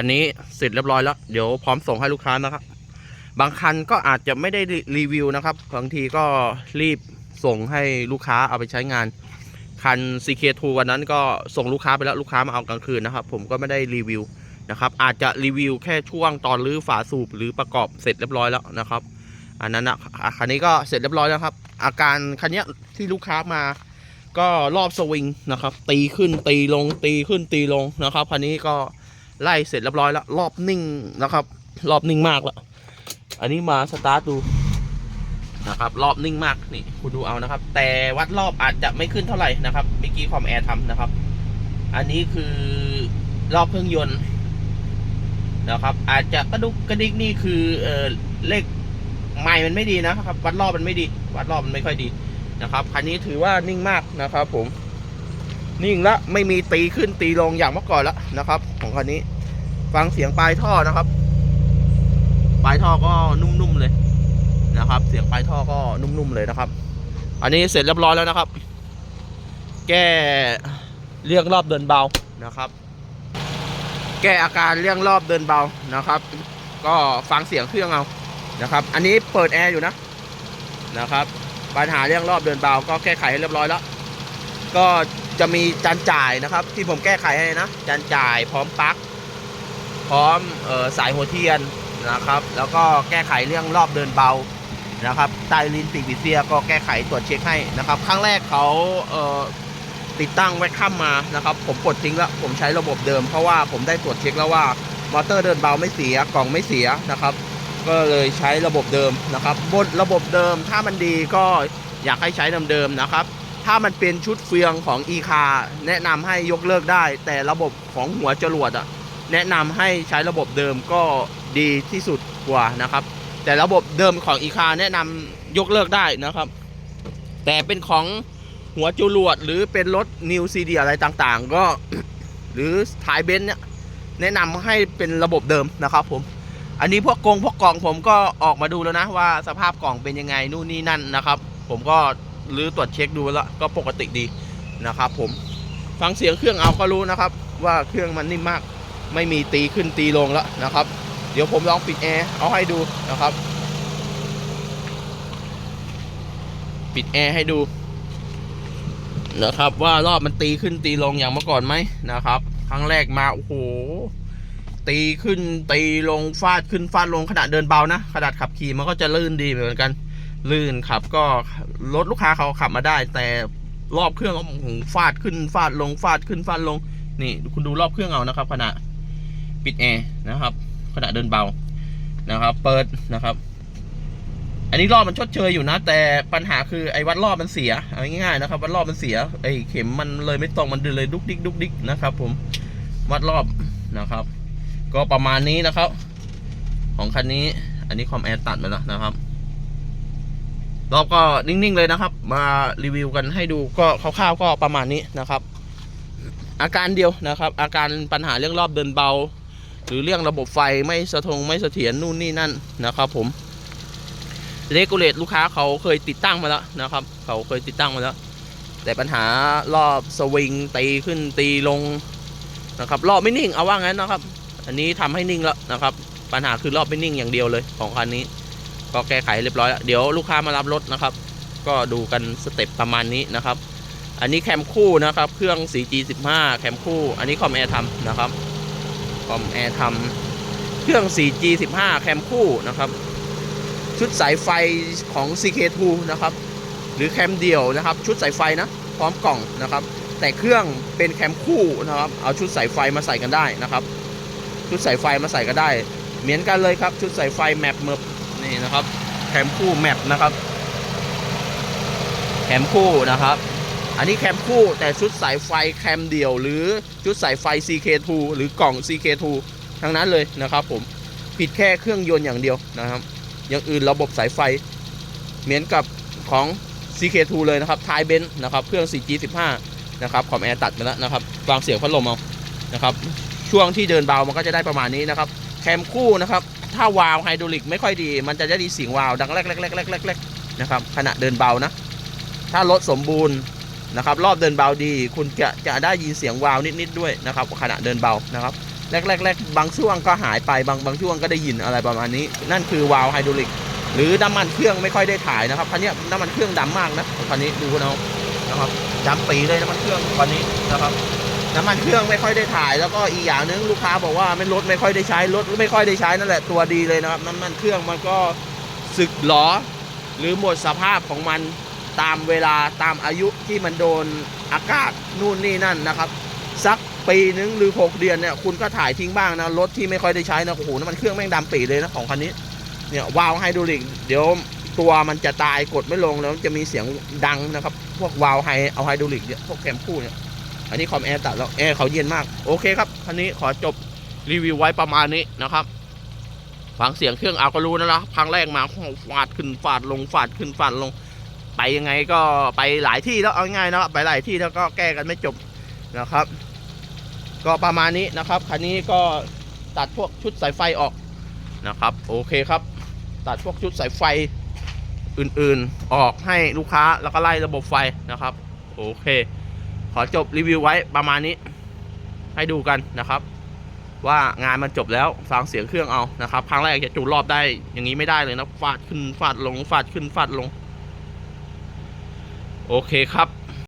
คันนี้เสร็จเรียบร้อยแล้ว เดี๋ยวพร้อมส่งให้ลูกค้านะครับ บางคันก็อาจจะไม่ได้รีวิวนะครับ บางทีก็รีบส่งให้ลูกค้าเอาไปใช้งาน คัน CK2 วันนั้นก็ส่งลูกค้าไปแล้วลูกค้ามาเอากลางคืนนะครับ ผมก็ไม่ได้รีวิวนะครับ อาจจะรีวิวแค่ช่วงตอนรื้อฝาสูบหรือประกอบเสร็จเรียบร้อยแล้วนะครับ อันนั้นนะอะคันนี้ก็เสร็จเรียบร้อยแล้วครับ อาการคันนี้ที่ลูกค้ามาก็รอบสวิงนะครับ ตีขึ้นตีลงตีขึ้นตีลงนะครับคันนี้ก็ ไล่เสร็จเรียบร้อยแล้ว รอบนิ่งนะครับ รอบนิ่งมากแล้ว อันนี้มาสตาร์ทดูนะครับ รอบนิ่งมากนี่ คุณดูเอานะครับ แต่วัดรอบอาจจะไม่ขึ้นเท่าไหร่นะครับเมื่อกี้คอมแอร์ทำนะครับ อันนี้คือรอบเครื่องยนต์นะครับ อาจจะกระดุกกระดิกนี่คือเออเลขไม้มันไม่ดีนะครับ วัดรอบมันไม่ดี วัดรอบมันไม่ค่อยดีนะครับคันนี้ถือว่านิ่งมากนะครับ ผม นิ่งละไม่มีตีขึ้นตีลงอย่างเมื่อก่อนแล้วนะครับ ของคันนี้ฟังเสียงปลายท่อนะครับ ปลายท่อก็นุ่มๆเลยนะครับ เสียงปลายท่อก็นุ่มๆเลยนะครับ อันนี้เสร็จเรียบร้อยแล้วนะครับ แก้เรื่องรอบเดินเบานะครับ แก้อาการเรื่องรอบเดินเบานะครับ ก็ฟังเสียงเครื่องเอานะครับ อันนี้เปิดแอร์อยู่นะนะครับ ปัญหาเรื่องรอบเดินเบาก็แก้ไขให้เรียบร้อยแล้ว ก็จะมีจานจ่ายนะครับ ที่ผมแก้ไขให้นะจานจ่ายพร้อมปลั๊กพร้อมออสายหัวเทียนนะครับ แล้วก็แก้ไขเรื่องรอบเดินเบานะครับใต้ลิ้นปีกผีเสียก็แก้ไขตรวจเช็คให้นะครับครั้งแรกเขาเติดตั้งไว้ข้ามมานะครับ ผมปลดทิ้งแล้วผมใช้ระบบเดิมเพราะว่าผมได้ตรวจเช็คแล้วว่ามอเตอร์เดินเบาไม่เสียกล่องไม่เสียนะครับ ก็เลยใช้ระบบเดิมนะครับบนระบบเดิมถ้ามันดีก็อยากให้ใช้เดิมๆนะครับ ถ้ามันเป็นชุดเฟืองของ e ีคาแนะนำให้ยกเลิกได้ แต่ระบบของหัวจรวดอะแนะนำให้ใช้ระบบเดิมก็ดีที่สุดกว่านะครับ แต่ระบบเดิมของ e ีคาแนะนำยกเลิกได้นะครับ แต่เป็นของหัวจรวดหรือเป็นรถนิวซีดีอะไรต่างๆ ก็หรือท้ายเบนซ์เนี่ยแนะนำให้เป็นระบบเดิมนะครับผมอันนี้พวกกงพวกกล่องผมก็ออกมาดูแล้วนะว่าสภาพกล่องเป็นยังไงนู่นนี่นั่นนะครับ ผมก็ หรือตรวจเช็คดูแล้วก็ปกติดีนะครับผมฟังเสียงเครื่องเอาก็รู้นะครับ ว่าเครื่องมันนิ่มมากไม่มีตีขึ้นตีลงแล้วนะครับ เดี๋ยวผมลองปิดแอร์เอาให้ดูนะครับ ปิดแอร์ให้ดูนะครับ ว่ารอบมันตีขึ้นตีลงอย่างเมื่อก่อนไหมนะครับ ครั้งแรกมาโอ้โหตีขึ้นตีลงฟาดขึ้นฟาดลงขณะเดินเบานะขนาดขับขี่มันก็จะลื่นดีเหมือนกัน ลื่นขับก็รถลูกค้าเขาขับมาได้ แต่รอบเครื่องก็ฟาดขึ้นฟาดลงฟาดขึ้นฟาดลง นี่คุณดูรอบเครื่องเอานะครับ ขณะปิดแอร์นะครับ ขณะเดินเบานะครับ เปิดนะครับ อันนี้รอบมันชดเชยอยู่นะ แต่ปัญหาคือไอ้วัดรอบมันเสียเอาง่ายๆนะครับวัดรอบมันเสียไอ้เข็มมันเลยไม่ตรงมันเลยดุกดิกดุกดิกนะครับ ผมวัดรอบนะครับ ก็ประมาณนี้นะครับ ของคันนี้อันนี้คอมแอร์ตัดไปแล้วนะครับ รอบก็นิ่งๆเลยนะครับ มารีวิวกันให้ดูก็คร่าวๆก็ประมาณนี้นะครับ อาการเดียวนะครับ อาการปัญหาเรื่องรอบเดินเบา หรือเรื่องระบบไฟไม่สะทงไม่เสถียรนู่นนี่นั่นนะครับผมเลกูเลตลูกค้าเขาเคยติดตั้งมาแล้วนะครับ เขาเคยติดตั้งมาแล้ว แต่ปัญหารอบสวิงตีขึ้นตีลงนะครับรอบไม่นิ่งเอาว่างั้นนะครับ อันนี้ทำให้นิ่งแล้วนะครับ ปัญหาคือรอบไม่นิ่งอย่างเดียวเลยของคันนี้ ก็แก้ไขเรียบร้อยแล้วเดี๋ยวลูกค้ามารับรถนะครับ ก็ดูกันสเต็ปประมาณนี้นะครับ อันนี้แคมคู่นะครับ เครื่อง 4G15 แคมคู่ อันนี้คอมแอร์ทำนะครับคอมแอร์ทำเครื่อง 4G15 แคมคู่นะครับ ชุดสายไฟของ CK2 นะครับ หรือแคมเดี่ยวนะครับ ชุดสายไฟนะ พร้อมกล่องนะครับ แต่เครื่องเป็นแคมคู่นะครับ เอาชุดสายไฟมาใส่กันได้นะครับ ชุดสายไฟมาใส่ก็ได้ เหมือนกันเลยครับ ชุดสายไฟแมปเมบ นี่นะครับแคมคู่แมปนะครับแคมคู่นะครับ อันนี้แคมคู่แต่ชุดสายไฟแคมเดี่ยว หรือชุดสายไฟ CK2 หรือกล่อง CK2 ทั้งนั้นเลยนะครับ ผมผิดแค่เครื่องยนต์อย่างเดียวนะครับ อย่างอื่นระบบสายไฟ เหมือนกับของ CK2 เลยนะครับท้ายเบนซ์นะครับเครื่อง 4G15 นะครับคอมแอร์ตัดมาแล้วนะครับฟังเสียงพัดลมเอานะครับ ช่วงที่เดินเบามันก็จะได้ประมาณนี้นะครับ แคมคู่นะครับ ถ้าวาล์วไฮดรอลิกไม่ค่อยดี มันจะได้ดีเสียงวาล์วดังแรกแรกแรกแรกแรกนะครับขณะเดินเบานะ ถ้ารถสมบูรณ์นะครับ รอบเดินเบาดี คุณจะจะได้ยินเสียงวาล์วนิดๆด้วยนะครับ ขณะเดินเบานะครับแรกแรกแรกบางช่วงก็หายไปบางบางช่วงก็ได้ยินอะไรประมาณนี้ นั่นคือวาล์วไฮดรอลิก หรือน้ำมันเครื่องไม่ค่อยได้ถ่ายนะครับคันนี้น้ำมันเครื่องดำมากนะของคันนี้ดูเอานะครับดำปีเลยน้ำมันเครื่องคันนี้นะครับ น้ำมันเครื่องไม่ค่อยได้ถ่าย แล้วก็อีกอย่างนึงลูกค้าบอกว่าไม่รถไม่ค่อยได้ใช้รถไม่ค่อยได้ใช้นั่นแหละตัวดีเลยนะครับน้ำมันเครื่องมันก็สึกหรอหรือหมดสภาพของมันตามเวลาตามอายุที่มันโดนอากาศนู่นนี่นั่นนะครับ สักปีนึงหรือ 6 เดือนเนี่ยคุณก็ถ่ายทิ้งบ้างนะรถที่ไม่ค่อยได้ใช้นะโอ้โหน้ำมันเครื่องแม่งดำปีเลยนะของคันนี้เนี่ยวาล์วไฮดรอลิกเดี๋ยวตัวมันจะตายกดไม่ลงแล้วจะมีเสียงดังนะครับ พวกวาล์วไฮเอาไฮดรอลิกเนี่ยพวกแคมคู่เนี่ย อันนี้คอมแอร์ตัดแล้วแอร์เขาเย็นมาก โอเคครับคันนี้ขอจบรีวิวไว้ประมาณนี้นะครับฟังเสียงเครื่องเอาก็รู้นะละครั้งแรกมาฟาดขึ้นฟาดลงฟาดขึ้นฟาดลง ไปยังไงก็ไปหลายที่แล้วเอาง่ายนะไปหลายที่แล้วก็แก้กันไม่จบนะครับ ก็ประมาณนี้นะครับคันนี้ก็ตัดพวกชุดสายไฟออกนะครับ โอเคครับ ตัดพวกชุดสายไฟอื่นๆออกให้ลูกค้าแล้วก็ไล่ระบบไฟนะครับ โอเค ขอจบรีวิวไว้ประมาณนี้ ให้ดูกันนะครับ ว่างานมันจบแล้วฟังเสียงเครื่องเอานะครับครั้งแรกจะจูรอบได้อย่างนี้ไม่ได้เลยนะฟาดขึ้นฟาดลงฟาดขึ้นฟาดลง โอเคครับ